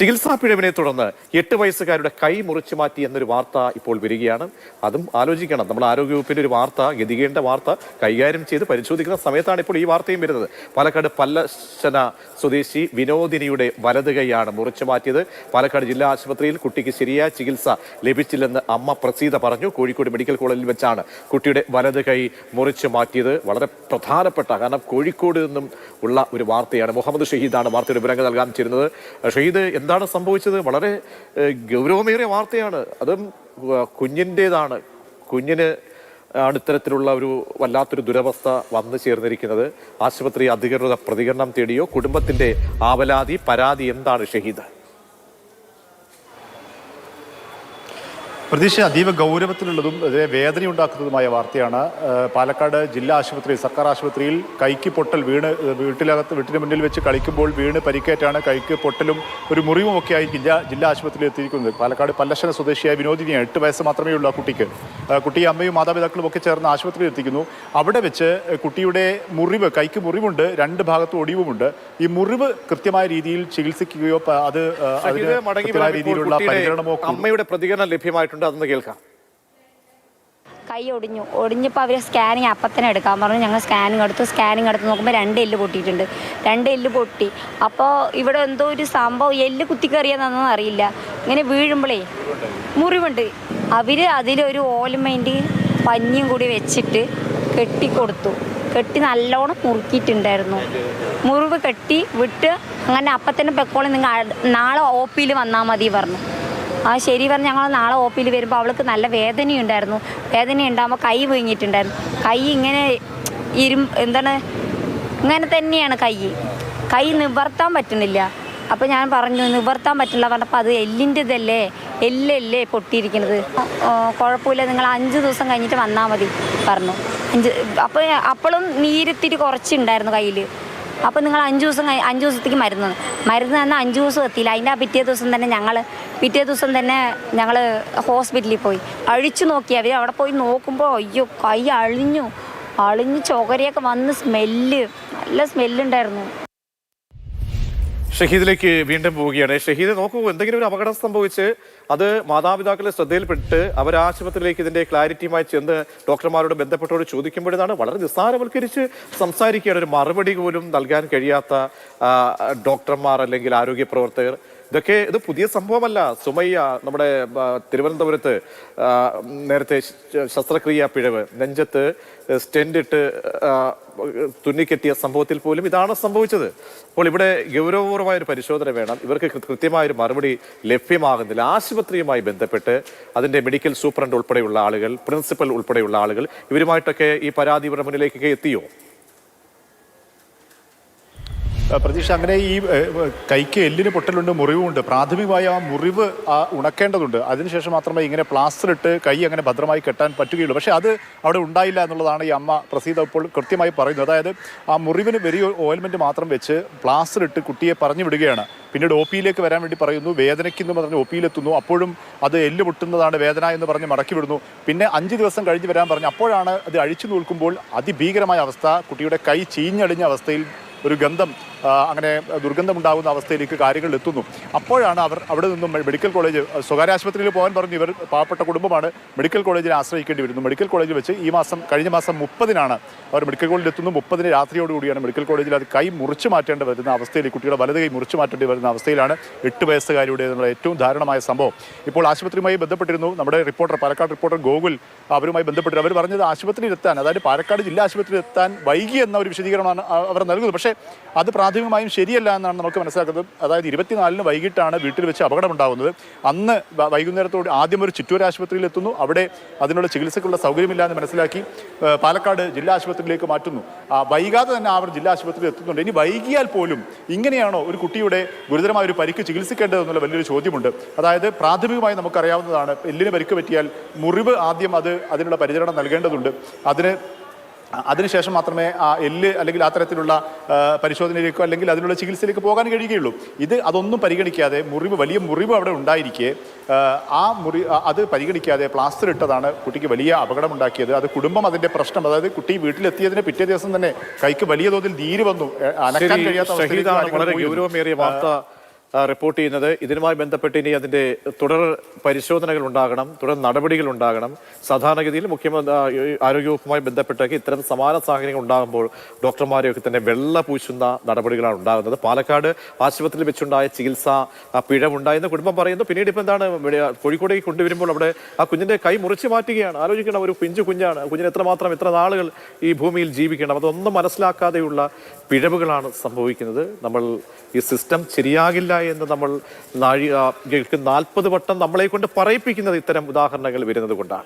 ചികിത്സാ പിഴവിനെ തുടർന്ന് എട്ട് വയസ്സുകാരുടെ കൈ മുറിച്ചു മാറ്റി എന്നൊരു വാർത്ത ഇപ്പോൾ വരികയാണ്. അതും ആലോചിക്കണം. നമ്മൾ ആരോഗ്യവകുപ്പിന്റെ ഒരു വാർത്ത ഗതികേണ്ട വാർത്ത കൈകാര്യം ചെയ്ത് പരിശോധിക്കുന്ന സമയത്താണ് ഇപ്പോൾ ഈ വാർത്തയും വരുന്നത്. പാലക്കാട് പല്ലശന സ്വദേശി വിനോദിനിയുടെ വലത് കൈയാണ് മുറിച്ചു മാറ്റിയത്. പാലക്കാട് ജില്ലാ ആശുപത്രിയിൽ കുട്ടിക്ക് ശരിയായ ചികിത്സ ലഭിച്ചില്ലെന്ന് അമ്മ പ്രസീത പറഞ്ഞു. കോഴിക്കോട് മെഡിക്കൽ കോളേജിൽ വെച്ചാണ് കുട്ടിയുടെ വലത് കൈ മുറിച്ചു മാറ്റിയത്. വളരെ പ്രധാനപ്പെട്ട കാരണം കോഴിക്കോട് നിന്നും ഉള്ള ഒരു വാർത്തയാണ്. മുഹമ്മദ് ഷഹീദാണ് വാർത്തയുടെ വിവരങ്ങൾ നൽകാൻ ചേരുന്നത് ഷഹീദ് എന്താണ് സംഭവിച്ചത്? വളരെ ഗൗരവമേറിയ വാർത്തയാണ്. അതും കുഞ്ഞിന്റേതാണ് കുഞ്ഞിന് ആണ് ഇത്തരത്തിലുള്ള ഒരു വല്ലാത്തൊരു ദുരവസ്ഥ വന്നു ചേർന്നിരിക്കുന്നത്. ആശുപത്രി അധികൃതരുടെ പ്രതികരണം തേടിയോ കുടുംബത്തിന്റെ ആവലാതി പരാതി എന്താണ് ഷഹീദ്? പ്രതീക്ഷ അതീവ ഗൗരവത്തിലുള്ളതും അതിനെ വേദനയുണ്ടാക്കുന്നതുമായ വാർത്തയാണ്. പാലക്കാട് ജില്ലാ ആശുപത്രി സർക്കാർ ആശുപത്രിയിൽ കൈക്ക് പൊട്ടൽ വീണ് വീട്ടിലകത്ത് വീട്ടിന് മുന്നിൽ വെച്ച് കളിക്കുമ്പോൾ വീണ് പരിക്കേറ്റാണ്. കൈക്ക് പൊട്ടലും ഒരു മുറിവും ഒക്കെ ആയി ജില്ലാ ജില്ലാ ആശുപത്രിയിൽ എത്തിയിരിക്കുന്നത്. പാലക്കാട് പല്ലശ്ശന സ്വദേശിയായ വിനോദിനിയാണ്. എട്ട് വയസ്സ് മാത്രമേ ഉള്ളൂ ആ കുട്ടിക്ക്. കുട്ടിയെ കുട്ടി അമ്മയും മാതാപിതാക്കളും ഒക്കെ ചേർന്ന് ആശുപത്രിയിൽ എത്തിക്കുന്നു. അവിടെ വെച്ച് കുട്ടിയുടെ മുറിവ് കൈക്ക് മുറിവുണ്ട്. രണ്ട് ഭാഗത്തും ഒടിവുമുണ്ട്. ഈ മുറിവ് കൃത്യമായ രീതിയിൽ ചികിത്സിക്കുകയോ അത് മടങ്ങി രീതിയിലുള്ള പരിചരണമോ അമ്മയുടെ പ്രതികരണം ലഭ്യമായിട്ടുണ്ട്. അതൊന്ന് കേൾക്കാം. കൈ ഒടിഞ്ഞു. ഒടിഞ്ഞപ്പോൾ അവരെ സ്കാനിങ് അപ്പം തന്നെ എടുക്കാൻ പറഞ്ഞു. ഞങ്ങൾ സ്കാനിങ് എടുത്തു. സ്കാനിങ് എടുത്ത് നോക്കുമ്പോൾ രണ്ട് എല്ല് പൊട്ടിയിട്ടുണ്ട്. രണ്ട് എല്ല് പൊട്ടി. അപ്പോൾ ഇവിടെ എന്തോ ഒരു സംഭവം എല്ല് കുത്തിക്കറിയാന്നൊന്നും അറിയില്ല. ഇങ്ങനെ വീഴുമ്പോഴേ മുറിവുണ്ട്. അവർ അതിലൊരു ഓയിൽമെന്റ് പഞ്ഞിയും കൂടി വെച്ചിട്ട് കെട്ടിക്കൊടുത്തു. കെട്ടി നല്ലോണം മുറുക്കിയിട്ടുണ്ടായിരുന്നു. മുറിവ് കെട്ടി വിട്ട് അങ്ങനെ അപ്പം തന്നെ പെക്കോളം നിങ്ങൾ നാളെ ഒ പിയിൽ വന്നാൽ മതി പറഞ്ഞു. ആ ശരി പറഞ്ഞ് ഞങ്ങൾ നാളെ ഒ പിയിൽ വരുമ്പോൾ അവൾക്ക് നല്ല വേദനയുണ്ടായിരുന്നു. വേദന ഉണ്ടാകുമ്പോൾ കൈ വീങ്ങിയിട്ടുണ്ടായിരുന്നു കൈ ഇങ്ങനെ ഇരും എന്താണ് ഇങ്ങനെ തന്നെയാണ് കൈ. കൈ നിവർത്താൻ പറ്റുന്നില്ല. അപ്പോൾ ഞാൻ പറഞ്ഞു നിവർത്താൻ പറ്റില്ല. പറഞ്ഞപ്പോൾ അത് എല്ലിന്റെതല്ലേ എല്ലല്ലേ പൊട്ടിയിരിക്കുന്നത്? കുഴപ്പമില്ല. നിങ്ങൾ അഞ്ച് ദിവസം കഴിഞ്ഞിട്ട് വന്നാൽ മതി പറഞ്ഞു. അഞ്ച് അപ്പോൾ അപ്പോഴും നീരിത്തിരി കുറച്ചുണ്ടായിരുന്നു കയ്യിൽ അപ്പോൾ നിങ്ങൾ അഞ്ച് ദിവസം അഞ്ച് ദിവസത്തേക്ക് മരുന്ന്. മരുന്ന് തന്നെ അഞ്ച് ദിവസം എത്തിയില്ല. അതിന്റെ ആ പിറ്റേ ദിവസം തന്നെ ഞങ്ങൾ പിറ്റേ ദിവസം തന്നെ ഞങ്ങൾ ഹോസ്പിറ്റലിൽ പോയി. അഴിച്ചു നോക്കി. അവർ അവിടെ പോയി നോക്കുമ്പോൾ അയ്യോ കൈ അളിഞ്ഞു. അളിഞ്ഞ് ചുകരയൊക്കെ വന്ന് സ്മെല്ല്. നല്ല സ്മെല്ലുണ്ടായിരുന്നു ഷഹീദിലേക്ക് വീണ്ടും പോവുകയാണ്. ഷഹീദ് നോക്കൂ എന്തെങ്കിലും ഒരു അപകടം സംഭവിച്ച് അത് മാതാപിതാക്കളെ ശ്രദ്ധയിൽപ്പെട്ട് അവർ ആശുപത്രിയിലേക്ക് ഇതിന്റെ ക്ലാരിറ്റിയുമായി ചെന്ന് ഡോക്ടർമാരോട് ബന്ധപ്പെട്ടവരോട് ചോദിക്കുമ്പോഴാണ് വളരെ നിസ്സാരവൽക്കരിച്ച് സംസാരിക്കുകയാണ്. ഒരു മറുപടി പോലും നൽകാൻ കഴിയാത്ത ഡോക്ടർമാർ അല്ലെങ്കിൽ ആരോഗ്യ പ്രവർത്തകർ ഇതൊക്കെ ഇത് പുതിയ സംഭവമല്ല. സുമയ്യ നമ്മുടെ തിരുവനന്തപുരത്ത് നേരത്തെ ശസ്ത്രക്രിയ പിഴവ് നെഞ്ചത്ത് സ്റ്റെൻഡ് ഇട്ട് തുന്നിക്കെട്ടിയ സംഭവത്തിൽ പോലും ഇതാണ് സംഭവിച്ചത്. അപ്പോൾ ഇവിടെ ഗൗരവപൂർവമായ ഒരു പരിശോധന വേണം. ഇവർക്ക് കൃത്യമായ ഒരു മറുപടി ലഭ്യമാകുന്നില്ല. ആശുപത്രിയുമായി ബന്ധപ്പെട്ട് അതിന്റെ മെഡിക്കൽ സൂപ്രണ്ട് ഉൾപ്പെടെയുള്ള ആളുകൾ പ്രിൻസിപ്പൽ ഉൾപ്പെടെയുള്ള ആളുകൾ ഇവരുമായിട്ടൊക്കെ ഈ പരാതി ഇവരുടെ മുന്നിലേക്കൊക്കെ എത്തിയോ? പ്രതീക്ഷ അങ്ങനെ ഈ കൈക്ക് എല്ലിന് പൊട്ടലുണ്ട് മുറിവുണ്ട്. പ്രാഥമികമായി ആ മുറിവ് ആ ഉണക്കേണ്ടതുണ്ട്. അതിനുശേഷം മാത്രമേ ഇങ്ങനെ പ്ലാസ്റ്റർ ഇട്ട് കൈ അങ്ങനെ ഭദ്രമായി കെട്ടാൻ പറ്റുകയുള്ളൂ. പക്ഷേ അത് അവിടെ ഉണ്ടായില്ല എന്നുള്ളതാണ് ഈ അമ്മ പ്രസീത ഇപ്പോൾ കൃത്യമായി പറയുന്നത്. അതായത് ആ മുറിവിന് വലിയ ഓയിൽമെന്റ് മാത്രം വെച്ച് പ്ലാസ്റ്റർ ഇട്ട് കുട്ടിയെ പറഞ്ഞു വിടുകയാണ്. പിന്നീട് ഒ പിയിലേക്ക് വരാൻ വേണ്ടി പറയുന്നു വേദനയ്ക്കെന്ന് പറഞ്ഞ് ഒ പിയിലെത്തുന്നു. അപ്പോഴും അത് എല്ല് പൊട്ടുന്നതാണ് വേദന എന്ന് പറഞ്ഞ് മടക്കി വിടുന്നു. പിന്നെ അഞ്ച് ദിവസം കഴിഞ്ഞ് വരാൻ പറഞ്ഞു അപ്പോഴാണ് അത് അഴിച്ചു നോക്കുമ്പോൾ അതിഭീകരമായ അവസ്ഥ. കുട്ടിയുടെ കൈ ചീഞ്ഞടിഞ്ഞ അവസ്ഥയിൽ ഒരു ഗന്ധം അങ്ങനെ ദുർഗന്ധമുണ്ടാകുന്ന അവസ്ഥയിലേക്ക് കാര്യങ്ങൾ എത്തുന്നു. അപ്പോഴാണ് അവർ അവിടെ നിന്നും മെഡിക്കൽ കോളേജ് സ്വകാര്യ ആശുപത്രിയിൽ പോകാൻ പറഞ്ഞു ഇവർ പാവപ്പെട്ട കുടുംബമാണ് മെഡിക്കൽ കോളേജിനെ ആശ്രയിക്കേണ്ടി വരുന്നു. മെഡിക്കൽ കോളേജിൽ വെച്ച് ഈ മാസം കഴിഞ്ഞ മാസം മുപ്പതിനാണ് അവർ മെഡിക്കൽ കോളേജിൽ എത്തുന്നു. മുപ്പതിന് രാത്രിയോടുകൂടിയാണ് മെഡിക്കൽ കോളേജിൽ അത് കൈ മുറിച്ചു മാറ്റേണ്ടി വരുന്ന അവസ്ഥയിൽ കുട്ടിയുടെ വലത് കൈ മുറിച്ചു മാറ്റേണ്ടി വരുന്ന അവസ്ഥയിലാണ് എട്ട് വയസ്സുകാരിയുടെ എന്നുള്ള ഏറ്റവും ധാരണമായ സംഭവം. ഇപ്പോൾ ആശുപത്രിയുമായി ബന്ധപ്പെട്ടിരുന്നു. നമ്മുടെ റിപ്പോർട്ടർ പാലക്കാട് റിപ്പോർട്ടർ ഗോകുൽ അവരുമായി ബന്ധപ്പെട്ടിരുന്നു. അവർ പറഞ്ഞത് ആശുപത്രിയിൽ എത്താൻ അതായത് പാലക്കാട് ജില്ലാ ആശുപത്രിയിൽ എത്താൻ വൈകി എന്ന ഒരു വിശദീകരണമാണ് അവർ നൽകുന്നത്. പക്ഷേ അത് പ്രാഥമികമായും ശരിയല്ല എന്നാണ് നമുക്ക് മനസ്സിലാക്കുന്നത്. അതായത് ഇരുപത്തിനാലിന് വൈകിട്ടാണ് വീട്ടിൽ വെച്ച് അപകടമുണ്ടാകുന്നത്. അന്ന് വൈകുന്നേരത്തോടെ ആദ്യം ഒരു ചിറ്റൂർ ആശുപത്രിയിൽ എത്തുന്നു. അവിടെ അതിനുള്ള ചികിത്സയ്ക്കുള്ള സൗകര്യമില്ല എന്ന് മനസ്സിലാക്കി പാലക്കാട് ജില്ലാ ആശുപത്രിയിലേക്ക് മാറ്റുന്നു. വൈകാതെ തന്നെ അവർ ജില്ലാ ആശുപത്രിയിൽ എത്തുന്നുണ്ട്. ഇനി വൈകിയാൽ പോലും ഇങ്ങനെയാണോ ഒരു കുട്ടിയുടെ ഗുരുതരമായ ഒരു പരിക്ക് ചികിത്സിക്കേണ്ടതെന്നുള്ള വലിയൊരു ചോദ്യമുണ്ട്. അതായത് പ്രാഥമികമായി നമുക്കറിയാവുന്നതാണ് എല്ലിന് പരിക്ക് പറ്റിയാൽ മുറിവ് ആദ്യം അത് അതിനുള്ള പരിചരണം നൽകേണ്ടതുണ്ട്. അതിന് അതിനുശേഷം മാത്രമേ ആ എല്ല് അല്ലെങ്കിൽ ആ തരത്തിലുള്ള ആ, പരിശോധനയിലേക്കോ അല്ലെങ്കിൽ അതിനുള്ള ചികിത്സയിലേക്ക് പോകാൻ കഴിയുകയുള്ളൂ. ഇത് അതൊന്നും പരിഗണിക്കാതെ മുറിവ് വലിയ മുറിവ് അവിടെ ഉണ്ടായിരിക്കെ ആ, മുറി അത് പരിഗണിക്കാതെ പ്ലാസ്റ്റർ ഇട്ടതാണ് കുട്ടിക്ക് വലിയ അപകടമുണ്ടാക്കിയത്. അത് കുടുംബം അതിന്റെ പ്രശ്നം അതായത് കുട്ടി വീട്ടിലെത്തിയതിന് പിറ്റേ ദിവസം തന്നെ കൈക്ക് വലിയ തോതിൽ നീര് വന്നു. അനക്കാൻ കഴിയാത്ത വളരെ ഗൗരവമേറിയ വാർത്ത. റിപ്പോർട്ട് ചെയ്യുന്നത്. ഇതിനുമായി ബന്ധപ്പെട്ട് ഇനി അതിന്റെ തുടർ പരിശോധനകൾ ഉണ്ടാകണം തുടർ നടപടികൾ ഉണ്ടാകണം. സാധാരണഗതിയിൽ മുഖ്യമന്ത്രി ആരോഗ്യവകുപ്പുമായി ബന്ധപ്പെട്ടൊക്കെ ഇത്തരം സമാന സാഹചര്യങ്ങൾ ഉണ്ടാകുമ്പോൾ ഡോക്ടർമാരെയൊക്കെ തന്നെ വെള്ള പൂശുന്ന നടപടികളാണ് ഉണ്ടാകുന്നത്. പാലക്കാട് ആശുപത്രിയിൽ വെച്ചുണ്ടായ ചികിത്സ പിഴവുണ്ടായെന്ന് കുടുംബം പറയുന്നു. പിന്നീട് ഇപ്പം എന്താണ് കോഴിക്കോടേക്ക് കൊണ്ടുവരുമ്പോൾ അവിടെ ആ കുഞ്ഞിന്റെ കൈ മുറിച്ച് മാറ്റുകയാണ്. ആലോചിക്കണം ഒരു പിഞ്ചു കുഞ്ഞാണ്. കുഞ്ഞിന് എത്രമാത്രം എത്ര നാളുകൾ ഈ ഭൂമിയിൽ ജീവിക്കണം. അതൊന്നും മനസ്സിലാക്കാതെയുള്ള പിഴവുകളാണ് സംഭവിക്കുന്നത്. നമ്മൾ ഈ സിസ്റ്റം ശരിയാകില്ല എന്ന് നമ്മൾ നാഴി നാൽപ്പത് വട്ടം നമ്മളെ കൊണ്ട് പറയിപ്പിക്കുന്നത് ഇത്തരം ഉദാഹരണങ്ങൾ വരുന്നത് കൊണ്ടാണ്.